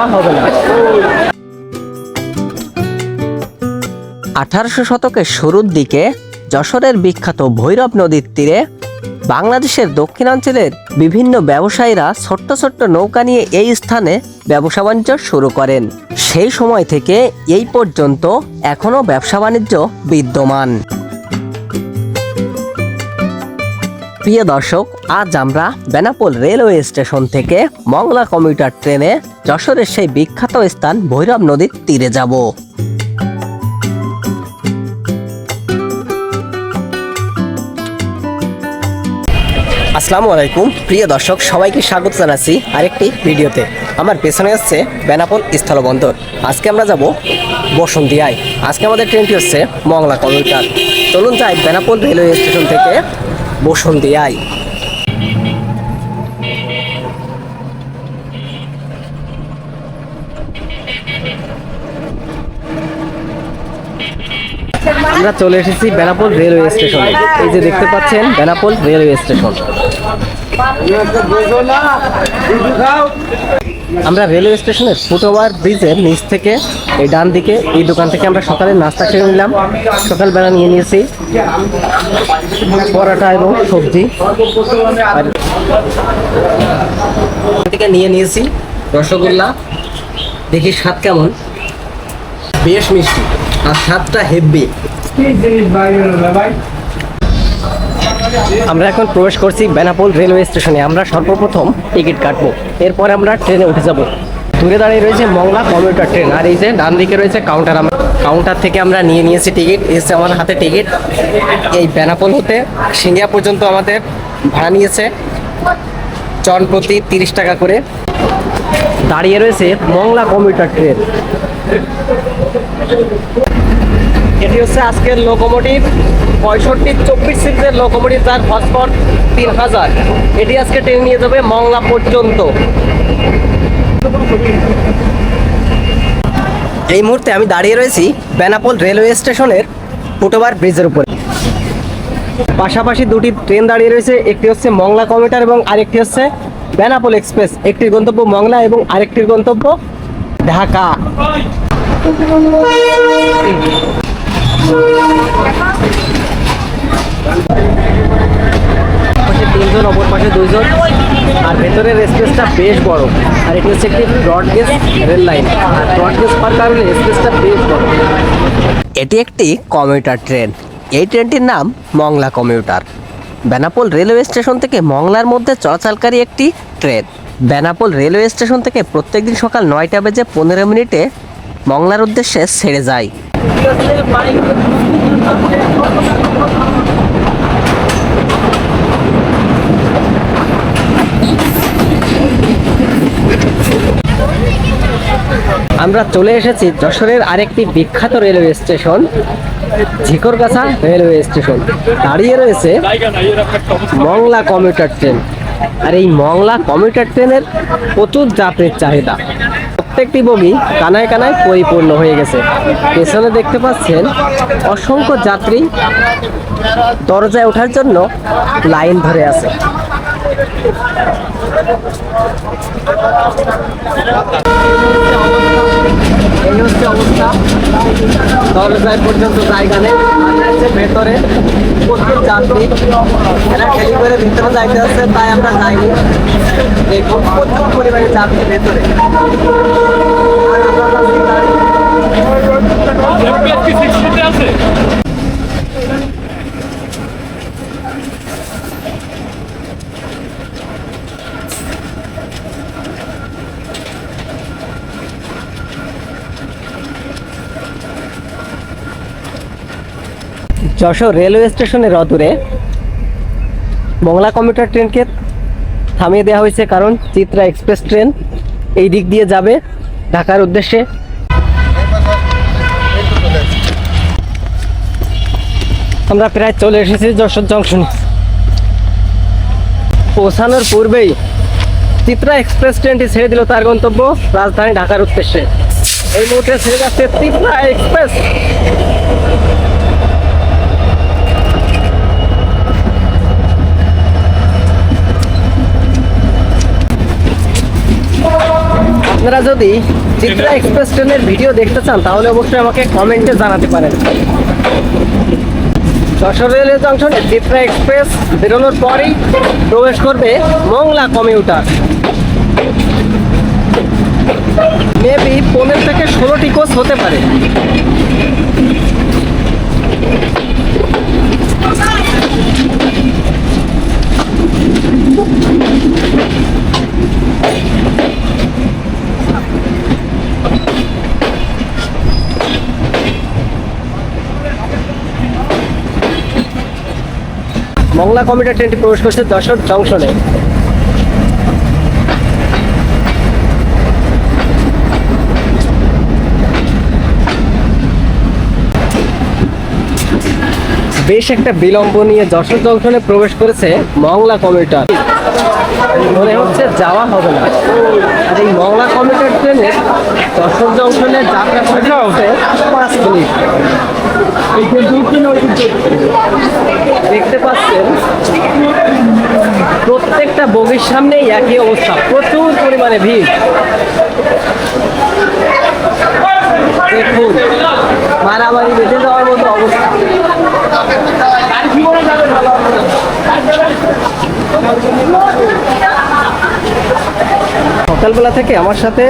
যাওয়া হবে না। আঠারোশো শতকের শুরুর দিকে যশোরের বিখ্যাত ভৈরব নদীর তীরে বাংলাদেশের দক্ষিণাঞ্চলের বিভিন্ন ব্যবসায়ীরা ছোট্ট ছোট্ট নৌকা নিয়ে এই স্থানে ব্যবসা বাণিজ্য শুরু করেন। সেই সময় থেকে এই পর্যন্ত এখনও ব্যবসা বাণিজ্য বিদ্যমান। প্রিয় দর্শক, আজ আমরা বেনাপোল রেলওয়ে স্টেশন থেকে মংলা কমিউটার ট্রেনে যশোরের সেই বিখ্যাত স্থান ভৈরব নদীর তীরে যাব। আসসালামু আলাইকুম। প্রিয় দর্শক, সবাইকে স্বাগত জানাচ্ছি আরেকটি ভিডিওতে। আমার পেছনে হচ্ছে বেনাপোল স্থলবন্দর। আজকে আমরা যাব বসন্তিয়ায়। আজকে আমাদের ট্রেনটি হচ্ছে মংলা কমিউটার। চলুন যাই বেনাপোল রেলওয়ে স্টেশন থেকে বসন্তিয়ায় আমরা চলে এসেছি বেনাপোল রেলওয়ে স্টেশনে। এই যে দেখতে পাচ্ছেন বেনাপোল রেলওয়ে স্টেশন। আমরা রেলওয়ে স্টেশনের ফুটওভার ব্রিজের নিচ থেকে, এই ডান দিকে, এই দোকান থেকে আমরা সকালে নাস্তা খেয়ে নিলাম। সকালবেলা নিয়ে নিয়েছি পরোটা এবং সবজি। আর থেকে নিয়ে নিয়েছি রসগোল্লা। দেখি স্বাদ কেমন? বেশ মিষ্টি, আর স্বাদটা হেভি আমরা এখন প্রবেশ করছি বেনাপোল রেলওয়ে স্টেশনে। আমরা সর্বপ্রথম টিকিট কাটবো। এরপর আমরা ট্রেনে উঠে যাব। দূরে দাঁড়িয়ে রয়েছে মংলা কমিউটার ট্রেন। আর এই যে ডান দিকে রয়েছে কাউন্টার। আমরা কাউন্টার থেকে আমরা নিয়ে নিয়েছি টিকিট। এসে আমার হাতে টিকিট। এই বেনাপোল হতে সিঙ্গিয়া পর্যন্ত আমাদের ভাড়া নিয়েছে। জন প্রতি তিরিশ টাকা করে। দাঁড়িয়ে রয়েছে মংলা কমিউটার ট্রেন। এটি হচ্ছে আজকের লোকোমোটিভ পঁয়ষট্টি চব্বিশ সিটের লোকোমোটিভ যার হসপট তিন হাজার। এটি আজকে ট্রেন নিয়ে যাবে মংলা পর্যন্ত। এই মুহূর্তে আমি দাঁড়িয়ে রয়েছি বেনাপোল রেলওয়ে স্টেশনের ফুটওভার ব্রিজের উপরে। পাশাপাশি দুটি ট্রেন দাঁড়িয়ে রয়েছে, একটি হচ্ছে মংলা কমিটার এবং আরেকটি হচ্ছে বেনাপোল এক্সপ্রেস। একটির গন্তব্য মংলা এবং আরেকটির গন্তব্য ঢাকা। তিনজন, অপর পাশে দুইজন। আর ভেতরের স্পেসটা বেশ বড়। আর এটি হচ্ছে একটি ব্রড গেজ রেল লাইন। আর ব্রড গেজ পার কারণে স্পেসটা বেশ বড়। এটি একটি কমিউটার ট্রেন। এই ট্রেনটির নাম Mongla commuter. Benapole railway station থেকে মংলার মধ্যে চলাচলকারী একটি ট্রেন। বেনাপোল রেলওয়ে স্টেশন থেকে প্রত্যেকদিন সকাল নয়টা বেজে পনেরো মিনিটে মংলার উদ্দেশ্যে ছেড়ে যায়। আমরা চলে এসেছি যশোরের আরেকটি বিখ্যাত railway station, Jhikargachha railway station. দাঁড়িয়ে রয়েছে মংলা কমিউটার ট্রেন। আর এই মংলা কমিউটার ট্রেনের প্রচুর যাত্রীর চাহিদা। প্রত্যেকটি বগি কানায় কানায় পরিপূর্ণ হয়ে গেছে। পেছনে দেখতে পাচ্ছেন অসংখ্য যাত্রী দরজায় ওঠার জন্য লাইন ধরে আছে। এই হচ্ছে অবস্থা দরজায় পর্যন্ত জায়গা নেই। ভেতরে প্রচুর যাত্রী। এরা খেলি করে ভিতরে যাইতে হচ্ছে তাই আমরা যাইনি। দেখুন, প্রচুর পরিমাণে যাত্রী ভেতরে। আর যশোর রেলওয়ে স্টেশনের অদূরে। মংলা কমিউটার ট্রেনকে থামিয়ে দেওয়া হয়েছে কারণ চিত্রা এক্সপ্রেস ট্রেন এই দিক দিয়ে যাবে ঢাকার উদ্দেশ্যে। আমরা প্রায় চলে এসেছি যশোর জংশন। পৌঁছানোর পূর্বেই চিত্রা এক্সপ্রেস ট্রেনটি ছেড়ে দিল তার গন্তব্য রাজধানী ঢাকার উদ্দেশ্যে। এই মুহূর্তে ছেড়ে যাচ্ছে চিত্রা এক্সপ্রেস। আপনারা যদি চিত্রা এক্সপ্রেস ট্রেনের ভিডিও দেখতে চান, তাহলে অবশ্যই আমাকে কমেন্টে জানাতে পারেন। যশোর রেলওয়ে জংশনে চিত্রা এক্সপ্রেস বেরোনোর পরেই প্রবেশ করবে মংলা কমিউটার। মেবি পনেরো থেকে ষোলোটি কোচ হতে পারে। মংলা কমিটার ট্রেনটি প্রবেশ করছে দশর জংশনে। বেশ একটা বিলম্ব নিয়ে যশোর জংশনে প্রবেশ করেছে মংলা কমিউটার। মনে হচ্ছে যাওয়া হবে না। আর এই মংলা কমিউটার ট্রেনের যশোর জংশনে যাত্রা সময় হচ্ছে পাঁচ মিনিট। দেখতে পাচ্ছেন, প্রত্যেকটা বগির সামনেই একই অবস্থা। প্রচুর পরিমাণে ভিড়। দেখুন, মারামারি বেঁধে যাওয়ার মতো অবস্থা। সকালবেলা থেকে আমার সাথে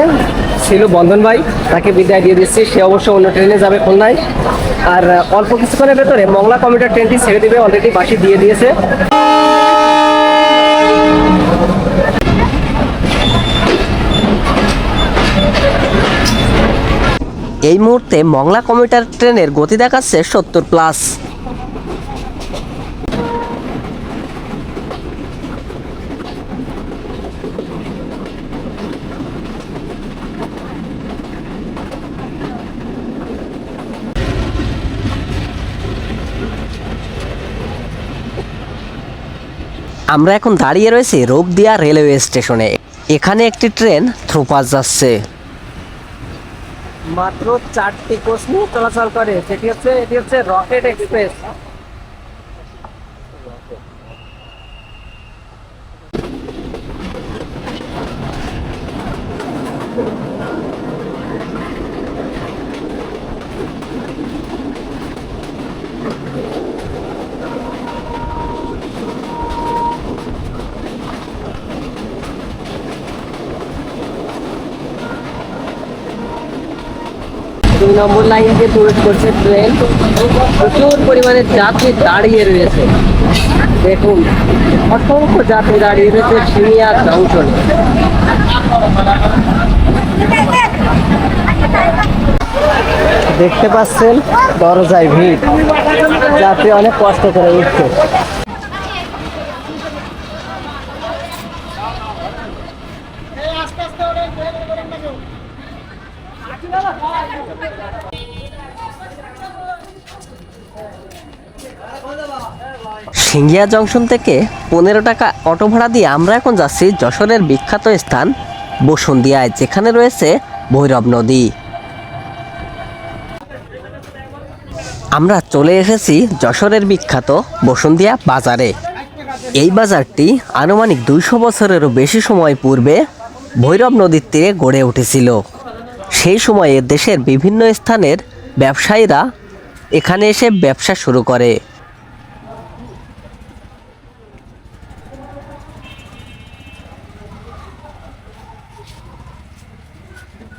ছিল বন্ধন ভাই, তাকে বিদায় দিয়ে দিচ্ছি। সে অবশ্য অন্য ট্রেনে যাবে খুলনায়। আর অল্প কিছুক্ষণের ভেতরে মংলা কমিউটার ট্রেনটি ছেড়ে দিবে অলরেডি বাসি দিয়ে দিয়েছে। এই মুহূর্তে মংলা কমিউটার ট্রেনের গতি দেখাচ্ছে সত্তর প্লাস আমরা এখন দাঁড়িয়ে রয়েছি রোবদিয়া রেলওয়ে স্টেশনে। এখানে একটি ট্রেন থ্রুপাস যাচ্ছে। মাত্র চারটি কোচ নিয়ে চলাচল করে। সেটি হচ্ছে এটি হচ্ছে রকেট এক্সপ্রেস। নম্বর লাইন দিয়ে প্রবেশ করছে ট্রেন প্রচুর পরিমাণে যাত্রী দাঁড়িয়ে রয়েছে। দেখুন, অসংখ্য যাত্রী দাঁড়িয়ে রয়েছে সিনিয়া জংশনে দেখতে পাচ্ছেন, দরজায় ভিড়। যাত্রী অনেক কষ্ট করে উঠছে। সিঙ্গিয়া জংশন থেকে পনেরো টাকা অটো ভাড়া দিয়ে আমরা এখন যাচ্ছি যশোরের বিখ্যাত স্থান বসুন্দিয়ায় যেখানে রয়েছে ভৈরব নদী। আমরা চলে এসেছি যশোরের বিখ্যাত বসুন্দিয়া বাজারে। এই বাজারটি আনুমানিক দুইশো বছরেরও বেশি সময় পূর্বে ভৈরব নদীর তীরে গড়ে উঠেছিল। সেই সময়ে দেশের বিভিন্ন স্থানের ব্যবসায়ীরা এখানে এসে ব্যবসা শুরু করে।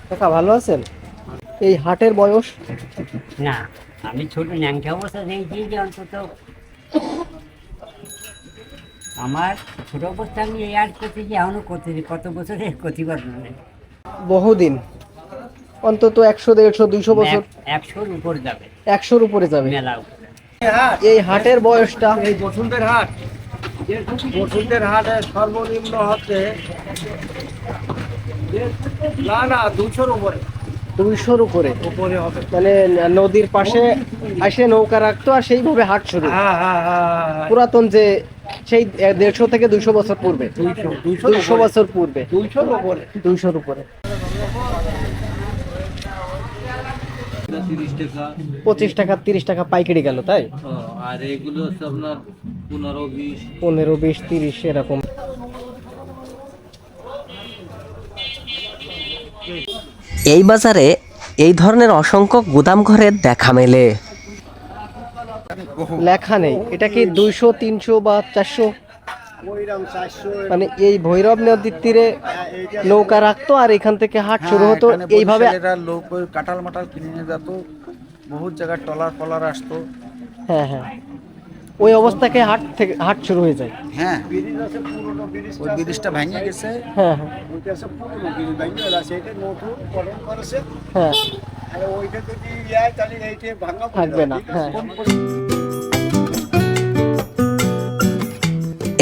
কাকা ভালো আছেন? এই হাটের বয়স? না আমি ছোট ন্যাংটা অবস্থা দেখছি যে অন্তত আমার ছোট অবস্থা আমি এই আর্ট করতেছি এখনও করতেছি কত বছরে করতে পারব বহুদিন। অন্তত একশো দেড়শো দুইশো বছর। একশোর উপর যাবে। একশোর উপরে যাবে। মেলা এই হাটের বয়সটা। এই বসুন্ধের হাট। বসুন্ধের হাটে সর্বনিম্ন হচ্ছে না না দুশোর উপরে। দুইশোর উপরে। উপরে হবে। মানে নদীর পাশে আসে নৌকা রাখতো আর সেইভাবে হাট শুরু। হ্যাঁ হ্যাঁ হ্যাঁ পুরাতন যে সেই দেড়শো থেকে দুইশো বছর পূর্বে। দুইশো বছর পূর্বে। দুইশোর উপরে। দুইশোর উপরে তিরিশ টাকা পঁচিশ টাকা তিরিশ টাকা পাইকারি গেল তাই? আর এগুলো হচ্ছে আপনার পনেরো বিশ। পনেরো বিশ তিরিশ এরকম। এই বাজারে এই ধরনের অসংখ্য গুদাম ঘরের দেখা মেলে। লেখা নেই। এটা কি দুইশো তিনশো বা চারশো? মানে এই ভৈরব নদীর তীরে নৌকা রাখতো আর এখান থেকে হাট শুরু হতো হ্যাঁ, এইভাবে লোক কাঁঠাল মাটাল কিনে নিয়ে যেত বহুত জায়গায় টলার ফলার আসতো। হ্যাঁ হ্যাঁ। ওই অবস্থাকে হাট থেকে হাট শুরু হয়ে যায়। হ্যাঁ ব্রিজ ওই ব্রিজটা ভেঙে গেছে। হ্যাঁ হ্যাঁ। ওইটা আছে পুরোনো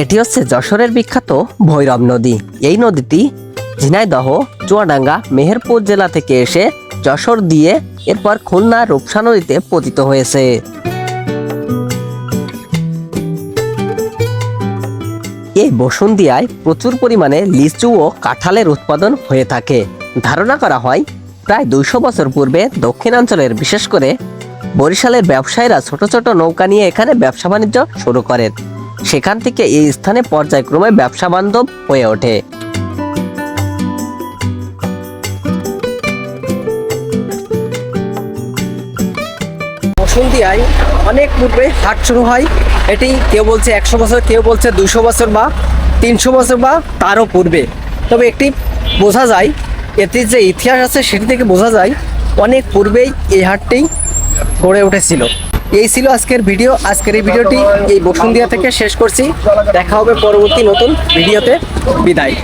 এটি হচ্ছে যশোরের বিখ্যাত ভৈরব নদী। এই নদীটি ঝিনাইদহ, চুয়াডাঙ্গা, মেহেরপুর জেলা থেকে এসে যশোর দিয়ে এরপর খুলনা, রূপসা নদীতে পতিত হয়েছে। এই বসুন্দিয়ায় প্রচুর পরিমাণে লিচু ও কাঁঠালের উৎপাদন হয়ে থাকে। ধারণা করা হয়, প্রায় দুইশো বছর পূর্বে দক্ষিণাঞ্চলের, বিশেষ করে বরিশালের ব্যবসায়ীরা ছোট ছোট নৌকা নিয়ে এখানে ব্যবসা বাণিজ্য শুরু করেন। সেখান থেকে এই স্থানে পর্যায়ক্রমে ব্যবসা বান্ধব হয়ে ওঠে। বসুন্দিয়ায় অনেক পূর্বে হাট শুরু হয়। এটি কেউ বলছে একশো বছর, কেউ বলছে দুশো বছর বা তিনশো বছর বা তারও পূর্বে। তবে একটি বোঝা যায় এটির যে ইতিহাস আছে সেটি থেকে বোঝা যায়, অনেক পূর্বেই এই হাটটি গড়ে উঠেছিল। এই ছিল আজকের ভিডিও। আজকের এই ভিডিওটি এই বসুন্ধিয়া থেকে শেষ করছি। দেখা হবে পরবর্তী নতুন ভিডিওতে। বিদায়।